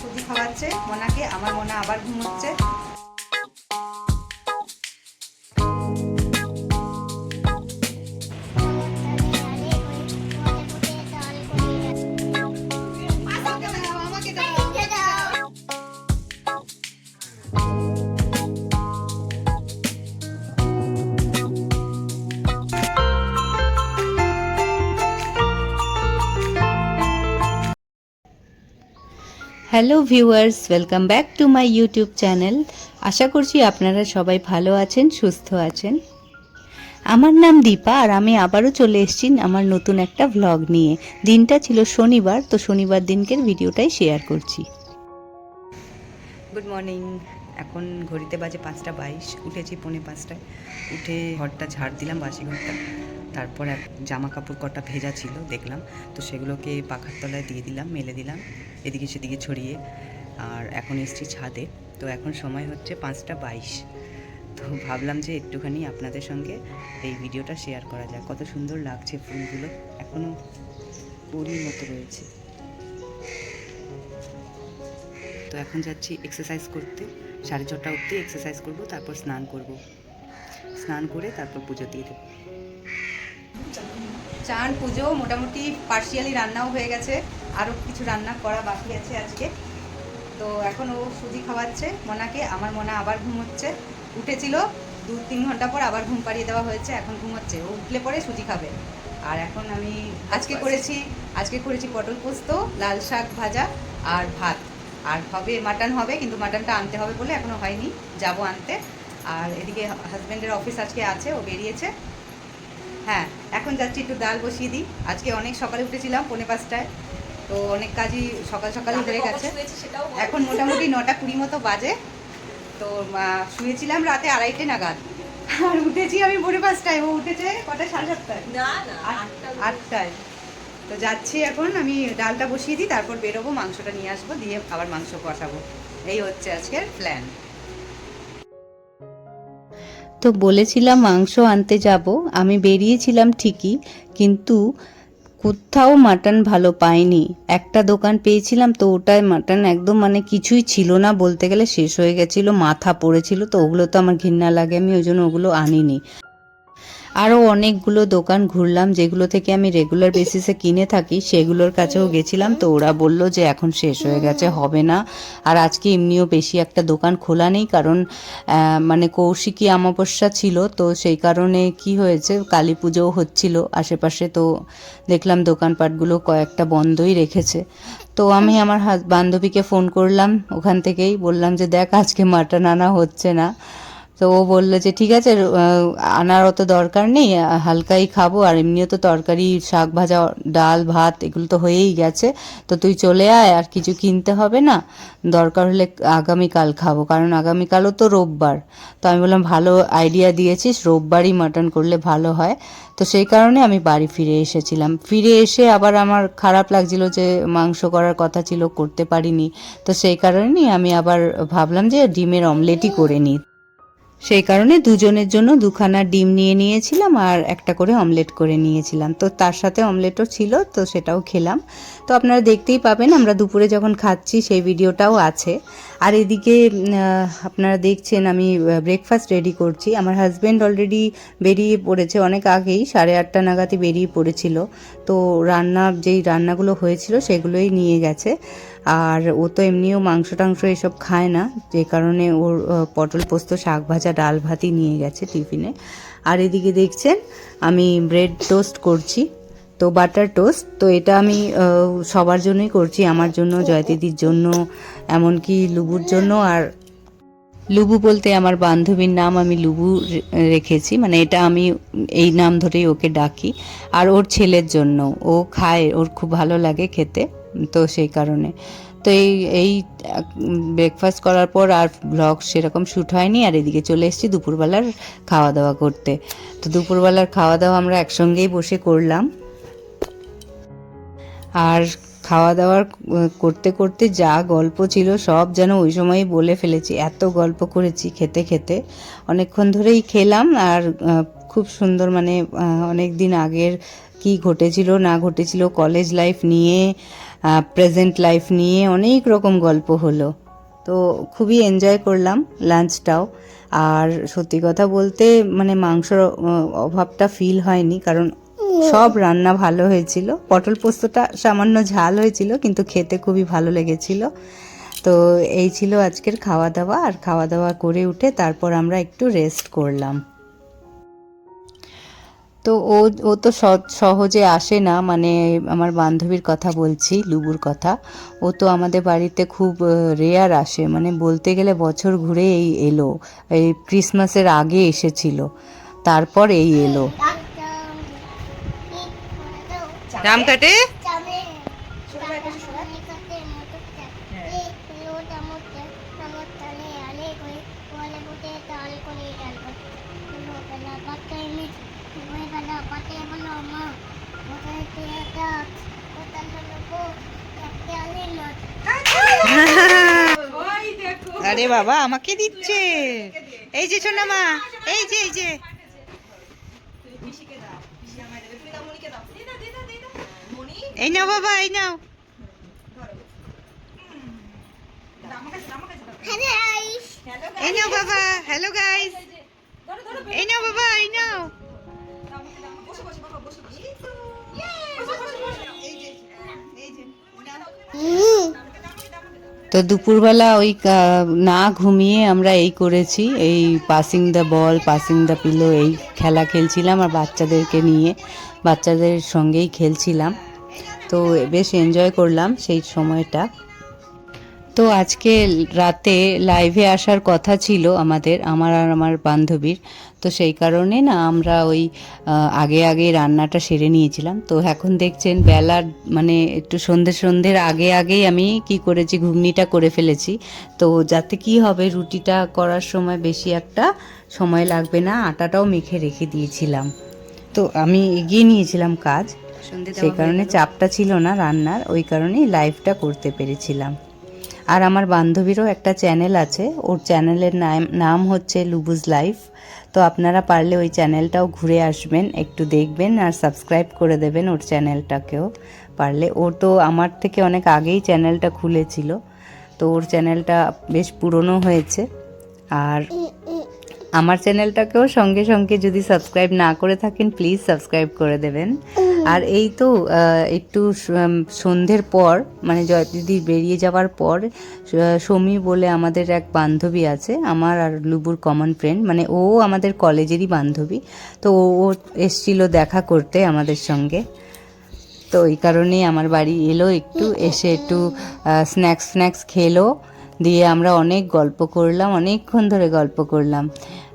সুজি খাওয়াচ্ছে। মোনাকে আমার মোনা আবার ঘুমোচ্ছে। Hello viewers, welcome back to my YouTube channel. আশা করছি আপনারা সবাই ভালো আছেন, সুস্থ আছেন। আমার নাম দীপা, আর আমি আবারও চলে এসেছি আমার নতুন একটা ভ্লগ নিয়ে। দিনটা ছিল শনিবার, তো শনিবার দিনকের ভিডিওটাই শেয়ার করছি। গুড মর্নিং এখন ঘড়িতে বাজে পাঁচটা বাইশ, উঠেছি পৌনে পাঁচটায়। উঠে ঘরটা ঝাড় দিলাম, বাসি ঘরটা। তারপর এক জামা কাপড় কটা ভেজা ছিল, দেখলাম। তো সেগুলোকে পাখার তলায় দিয়ে দিলাম, মেলে দিলাম, এদিকে সেদিকে ছড়িয়ে। আর এখন এসছি ছাদে। তো এখন সময় হচ্ছে পাঁচটা বাইশ। তো ভাবলাম যে একটুখানি আপনাদের সঙ্গে এই ভিডিওটা শেয়ার করা যায় কত সুন্দর লাগছে ফুলগুলো। এখনও পরির মতো রয়েছে। তো এখন যাচ্ছি এক্সারসাইজ করতে। সাড়ে ছটা অবধি এক্সারসাইজ করব, তারপর স্নান করব। স্নান করে তারপর পুজো দিয়ে দেবো। চান পুজো মোটামুটি পার্সিয়ালি রান্নাও হয়ে গেছে। আরও কিছু রান্না করা বাকি আছে আজকে। তো এখন ও সুজি খাওয়াচ্ছে মোনাকে। আমার মোনা আবার ঘুমোচ্ছে উঠেছিল দু তিন ঘণ্টা পর আবার ঘুম পাড়িয়ে দেওয়া হয়েছে এখন ঘুমোচ্ছে ও উঠলে পরে সুজি খাবে। আর এখন আমি আজকে করেছি আজকে করেছি পটল পোস্ত লাল শাক ভাজা আর ভাত। আর হবে মাটন হবে কিন্তু মাটনটা আনতে হবে বলে এখনও হয়নি। যাব আনতে। আর এদিকে হাজব্যান্ডের অফিস আজকে আছে ও বেরিয়েছে। হ্যাঁ এখন যাচ্ছি একটু ডাল বসিয়ে দিই। আজকে অনেক সকালে উঠেছিলাম পৌনে পাঁচটায়। তো অনেক কাজই সকাল সকালই হয়ে গেছে। এখন মোটামুটি নটা কুড়ি মতো বাজে। তো শুয়েছিলাম রাতে আড়াইটে নাগাদ। আর উঠেছি আমি পৌনে পাঁচটায়। ও উঠেছে কটা? সাড়ে সাতটায়? আটটায়। তো যাচ্ছি এখন আমি ডালটা বসিয়ে দিই তারপর বেরোবো মাংসটা নিয়ে আসব দিয়ে আবার মাংস কষাবো। এই হচ্ছে আজকের প্ল্যান তো বলেছিলাম, মাংস আনতে যাব। আমি বেরিয়েছিলাম ঠিকই, কিন্তু কোথাও মাটন ভালো পাইনি। একটা দোকান পেয়েছিলাম তো ওটায় মাটন একদম মানে কিছুই ছিল না বলতে গেলে, শেষ হয়ে গেছিল, মাথা পড়েছিল, তো ওগুলো তো আমার ঘৃণা লাগে, আমি ওই জন্য ওগুলো আনিনি। আরও অনেকগুলো দোকান ঘুরলাম, যেগুলো থেকে আমি রেগুলার বেসিসে কিনে থাকি, সেগুলোর কাছেও গেছিলাম তো ওরা বলল যে এখন শেষ হয়ে গেছে, হবে না। আর আজকে এমনিও বেশি একটা দোকান খোলা নেই কারণ মানে কৌশিকী অমাবস্যা ছিল তো সেই কারণে কি হয়েছে, কালী পুজোও হচ্ছিল, আশেপাশে তো দেখলাম দোকানপাটগুলো কয়েকটা বন্ধই রেখেছে। তো আমি আমার বান্ধবীকে ফোন করলাম ওখান থেকেই, বললাম যে দেখ আজকে মাটন আনা হচ্ছে না। তো ও বলল যে, ঠিক আছে আনার অত দরকার নেই হালকাই খাব, আর এমনিও তো তরকারি, শাক ভাজা, ডাল, ভাত, এগুলো তো হয়েই গেছে। তো তুই চলে আয়, আর কিছু কিনতে হবে না। দরকার হলে আগামীকাল খাব, কারণ আগামীকালও তো রোববার। তো আমি বললাম, ভালো আইডিয়া দিয়েছিস, রোববারই মাটন করলে ভালো হয়। তো সেই কারণে আমি বাড়ি ফিরে এসেছিলাম। ফিরে এসে আবার আমার খারাপ লাগছিল যে, মাংস করার কথা ছিল, করতে পারিনি। তো সেই কারণেই আমি আবার ভাবলাম যে, ডিমের অমলেটই করে নিই। সেই কারণে দুজনের জন্য দুখানা ডিম নিয়ে নিয়েছিলাম আর একটা করে অমলেট করে নিয়েছিলাম। তো তার সাথে অমলেটও ছিল, তো সেটাও খেলাম। তো আপনারা দেখতেই পাবেন, আমরা দুপুরে যখন খাচ্ছি সেই ভিডিওটাও আছে। আর এদিকে আপনারা দেখছেন আমি ব্রেকফাস্ট রেডি করছি। আমার হাজব্যান্ড অলরেডি বেরিয়ে পড়েছে, অনেক আগেই, সাড়ে আটটা নাগাদই বেরিয়ে পড়েছিল। তো রান্না, যেই রান্নাগুলো হয়েছিল, সেগুলোই নিয়ে গেছে। আর ও তো এমনিও মাংস টাংস এসব খায় না, যে কারণে ওর পটল পোস্ত, শাক ভাজা, ডাল ভাতই নিয়ে গেছে টিফিনে। আর এদিকে দেখছেন, আমি ব্রেড টোস্ট করছি। তো বাটার টোস্ট, তো এটা আমি সবার জন্যই করছি, আমার জন্য জয়দিদির জন্য, এমনকি লুবুর জন্য। আর লুবু বলতে আমার বান্ধবীর নাম আমি লুবু রেখেছি মানে এটা আমি এই নাম ধরেই ওকে ডাকি। আর ওর ছেলের জন্য, ও খায়, ওর খুব ভালো লাগে খেতে, তো সেই কারণে। তো এই এই ব্রেকফাস্ট করার পর আর ব্লগ সেরকম শ্যুট হয়নি, আর এদিকে চলে এসেছি দুপুরবেলার খাওয়া দাওয়া করতে। তো দুপুরবেলার খাওয়া দাওয়া আমরা একসঙ্গেই বসে করলাম। আর খাওয়া দাওয়ার করতে করতে যা গল্প ছিল সব যেন ওই সময়ই বলে ফেলেছি। এত গল্প করেছি খেতে খেতে। অনেকক্ষণ ধরেই খেলাম আর খুব সুন্দর মানে অনেক দিন আগের কি ঘটেছিল, না ঘটেছিল কলেজ লাইফ নিয়ে প্রেজেন্ট লাইফ নিয়ে অনেক রকম গল্প হলো। তো খুবই এনজয় করলাম লাঞ্চটাও আর সত্যি কথা বলতে মানে মাংসর অভাবটা ফিল হয়নি কারণ সব রান্না ভালো হয়েছিল। পটল পোস্তটা সামান্য ঝাল হয়েছিল, কিন্তু খেতে খুবই ভালো লেগেছিল। তো এই ছিল আজকের খাওয়া দাওয়া আর খাওয়া দাওয়া করে উঠে তারপর আমরা একটু রেস্ট করলাম। তো ও ও তো সহজে আসে না মানে আমার বান্ধবীর কথা বলছি, লুবুর কথা। ও তো আমাদের বাড়িতে খুব রেয়ার আসে মানে বলতে গেলে বছর ঘুরে এই এলো, এই ক্রিসমাসের আগে এসেছিল, তারপর এই এলো। জাম কাটে? আরে বাবা আমাকে দিচ্ছে। এই যে সোনা মা এই যে এই যে। এই নাও বাবা, এই নাও। এই নাও বাবা হ্যালো গাইস এই নাও বাবা, এই নাও। তো দুপুরবেলা ওই না ঘুমিয়ে আমরা এই করেছি, এই passing the ball passing the pillow এই খেলা খেলছিলাম আর বাচ্চাদেরকে নিয়ে, বাচ্চাদের সঙ্গেই খেলছিলাম। তো বেশ এনজয় করলাম সেই সময়টা। তো আজকে রাতে লাইভে আসার কথা ছিল আমাদের, আমার আর আমার বান্ধবীর। তো সেই কারণে না আমরা ওই আগে আগে রান্নাটা সেরে নিয়েছিলাম। তো এখন দেখছেন বেলার মানে একটু সন্ধ্যে সন্ধ্যের আগে আগেই আমি কি করেছি, ঘুগনিটা করে ফেলেছি। তো যাতে কি হবে, রুটিটা করার সময় বেশি একটা সময় লাগবে না, আটাটাও মেখে রেখে দিয়েছিলাম। তো আমি এগিয়ে নিয়েছিলাম কাজ। সেই কারণে চাপটা ছিল না রান্নার ওই কারণেই লাইভটা করতে পেরেছিলাম। আর আমার বান্ধবীরও একটা চ্যানেল আছে ওর চ্যানেলের নাম নাম হচ্ছে লুবুজ লাইফ। তো আপনারা পারলে ওই চ্যানেলটাও ঘুরে আসবেন একটু দেখবেন আর সাবস্ক্রাইব করে দেবেন ওর চ্যানেলটাকেও পারলে ওর তো আমার থেকে অনেক আগেই চ্যানেলটা খুলেছিল তো ওর চ্যানেলটা বেশ পুরনো হয়েছে। আর আমার চ্যানেলটাকেও সঙ্গে সঙ্গে যদি সাবস্ক্রাইব না করে থাকেন প্লিজ সাবস্ক্রাইব করে দেবেন। আর এই তো একটু সন্ধ্যের পর মানে জয়দিদি বেরিয়ে যাওয়ার পর সমী বলে আমাদের এক বান্ধবী আছে, আমার আর লুবুর কমন ফ্রেন্ড মানে ও আমাদের কলেজেরই বান্ধবী। তো ও এসছিল দেখা করতে আমাদের সঙ্গে। তো এই কারণেই আমার বাড়ি এলো, একটু এসে একটু স্ন্যাক্স স্ন্যাক্স খেলো, দিয়ে আমরা অনেক গল্প করলাম, অনেকক্ষণ ধরে গল্প করলাম,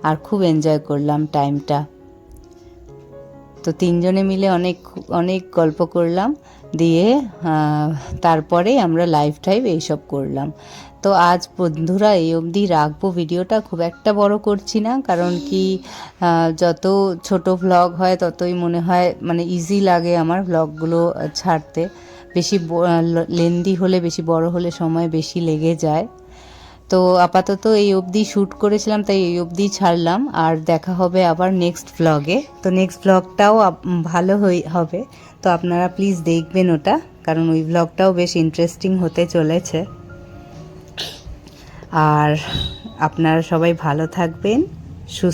আর খুব এনজয় করলাম টাইমটা তো তিনজনে মিলে অনেক অনেক গল্প করলাম, দিয়ে তারপরে আমরা লাইভ টাইভ এইসব করলাম। তো আজ বন্ধুরা এই অবধি রাখব ভিডিওটা, খুব একটা বড় করছি না, কারণ কি যত ছোট ভ্লগ হয়, ততই মনে হয় মানে ইজি লাগে আমার ভ্লগগুলো ছাড়তে। বেশি লেন্দি হলে, বেশি বড় হলে সময় বেশি লেগে যায়। তো আপাতত এই অবধি শ্যুট করেছিলাম, তাই এই অবধি ছাড়লাম। আর দেখা হবে আবার নেক্সট ব্লগে তো নেক্সট ব্লগটাও ভালো হবে। তো আপনারা প্লিজ দেখবেন ওটা, কারণ ওই ব্লগটাও বেশ ইন্টারেস্টিং হতে চলেছে। আর আপনারা সবাই ভালো থাকবেন, সুস্থ